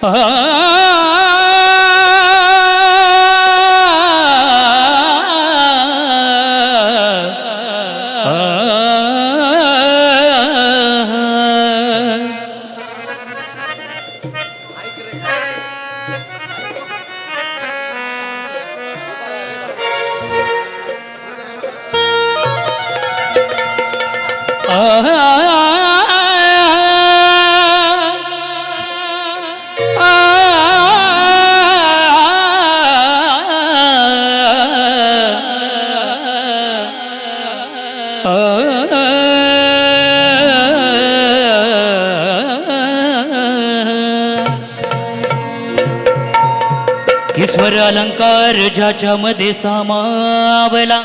ஆ स्वर अलंकार ज्याच्यामध्ये सामावला.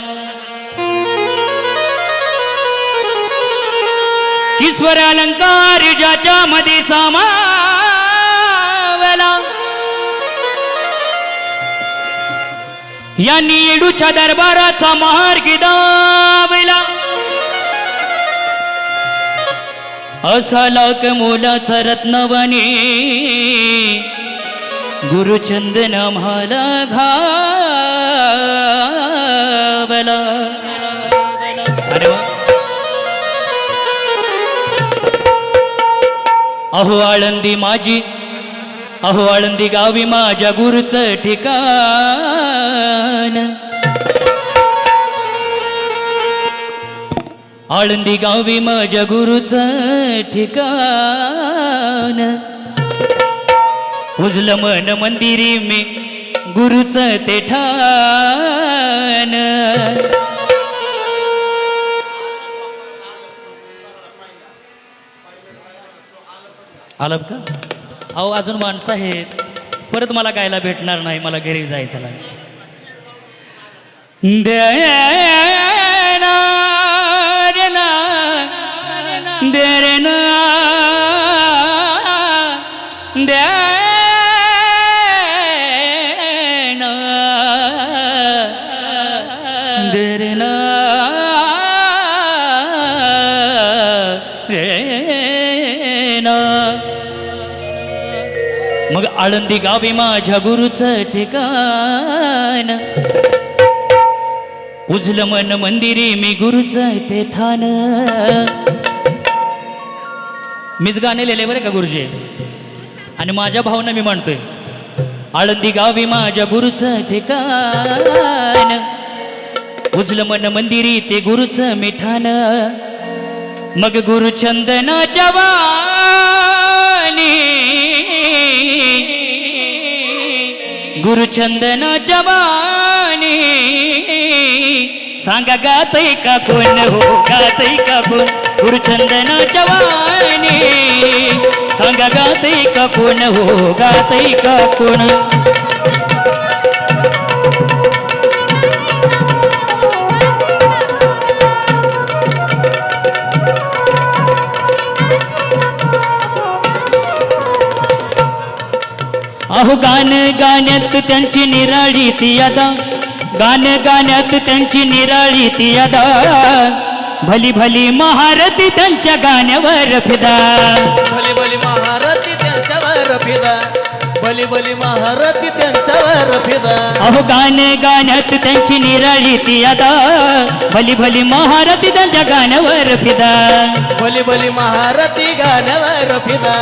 ईश्वर अलंकार ज्याच्यामध्ये सामावला. यांनी येडूच्या दरबाराचा मार्ग दावला. असा लाख मोलाचा रत्नवने गुरुचंदन मला घावला. अहो आळंदी माझी अहो आळंदी गावी माझ्या गुरुचं ठिकाण. आळंदी गावी माझ्या गुरुचं ठिकाण. पुजलं मन मंदिरी मी गुरुचं ते ठाण आलं का? अहो अजून माणसं आहेत. परत मला गायला भेटणार नाही मला घरी जायचं लागेल आळंदी गावी माझ्या गुरुचं ठिकाण. उजलं मन मंदिरी मी गुरुचं ते ठाण मीच गाणे लिहिले बरं का गुरुजी? आणि माझ्या भावना मी म्हणतोय आळंदी गावी माझ्या गुरुचं ठिकाण. उजलं मन मंदिरी ते गुरुचं मिठाण मग गुरुचंदनाच्या वा गुरुचंदन जवानी सांगा गातय का कोण हो गातय का कोण? गुरुचंदन जवानी सांगा गातय का कोण हो गातय का कोण? अहो गाण गाण्यात त्यांची निराळी ती अदा गाण गाण्यात त्यांची निराळी ती अदा भली भली महारती त्यांच्या गाण्यावर फिदा. भली भली महारथी त्यांच्यावर फिदा. भली भली महारथी त्यांच्यावर फिदा अहो गाण गाण्यात त्यांची निराळी ती अदा भली भली महारती त्यांच्या गाण्यावर फिदा भली भली महारथी गाण्यावर फिदा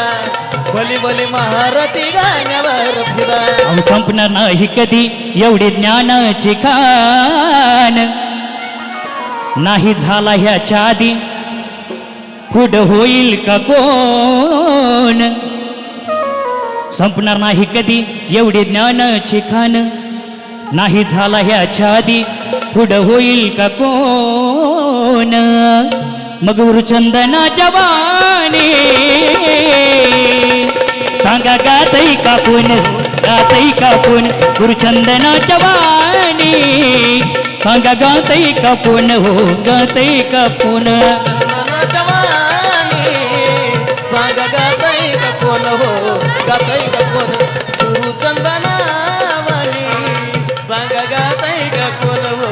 भली भली महारथी गाण्यावर फिदा अहो संपणार नाही कधी एवढे ज्ञानाचे खान. नाही झाला ह्याच्या आधी पुढं होईल का कोण? संपणार नाही कधी. एवढे ज्ञानाची खान नाही झाला ह्याच्या आधी. पुढं होईल का कोण? मग गुरुचंदनाच्या वाणी. सांगा गातही कापून गातही कापून गुरुचंदनाच्या वाणी. सांगा गातही कापून हो गातही कापून. हो गातई का कोण? गुरु चंदना सांगा सांग गातई का कोण हो?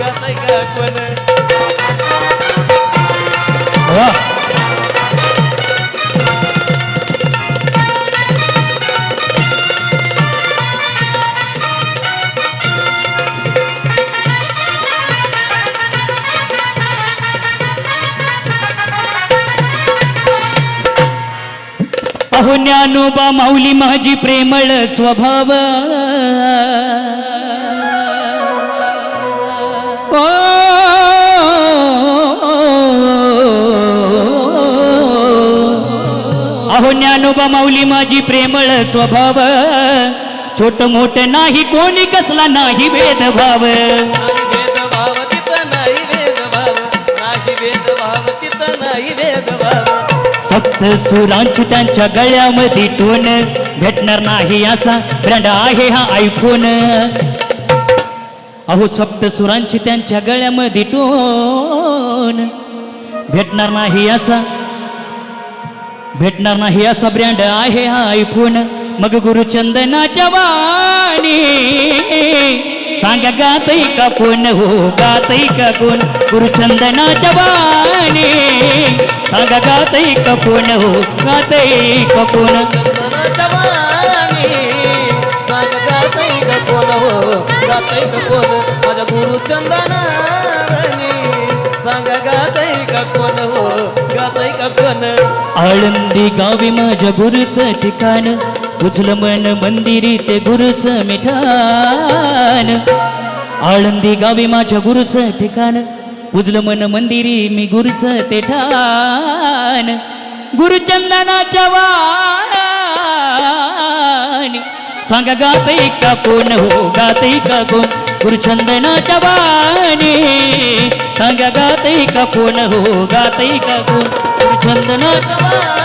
गातई का कोण? अहो ज्ञानोबा माऊली माझी प्रेमळ स्वभाव. ओ, अहो ज्ञानोबा माऊली माझी प्रेमळ स्वभाव. छोट मोठ नाही कोणी कसला नाही भेदभाव. सप्त सुरांची त्यांच्या गळ्यामध्ये टोन भेटणार नाही असा ब्रँड आहे हा आयफोन अहो सप्त सुरांची त्यांच्या गळ्यामध्ये टोन भेटणार नाही असा भेटणार नाही असा ब्रँड आहे हा आयफोन मग गुरुचंदनाच्या वाणी. सांगा गातई का कोण हो गातई का कोण गुरुचंदनाच्या वाणी. सांगा गातई का कोण हो गातई का कोण चंदनाच्या वाणी. सांग गातई का कोण हो गातई का कोण माझ्या गुरु चंदनावणी सांग गातई का कोण हो गातई का कोण आळंदी गावी माझ्या गुरुचं ठिकाण. उचल मन मंदिरी ते गुरुचं मिठान. आळंदी गावी माझ्या गुरुचं ठिकाण. पुजलं मन मंदिरी मी गुरुचं ते ठाण गुरुचंदनाच्या वाण सांगा गातई का कोण हो गातई का कोण? गुरुचंदनाच्या वाणी सांगा गातई का कोण हो गातई का कोण? गुरुचंदनाच्या वाणी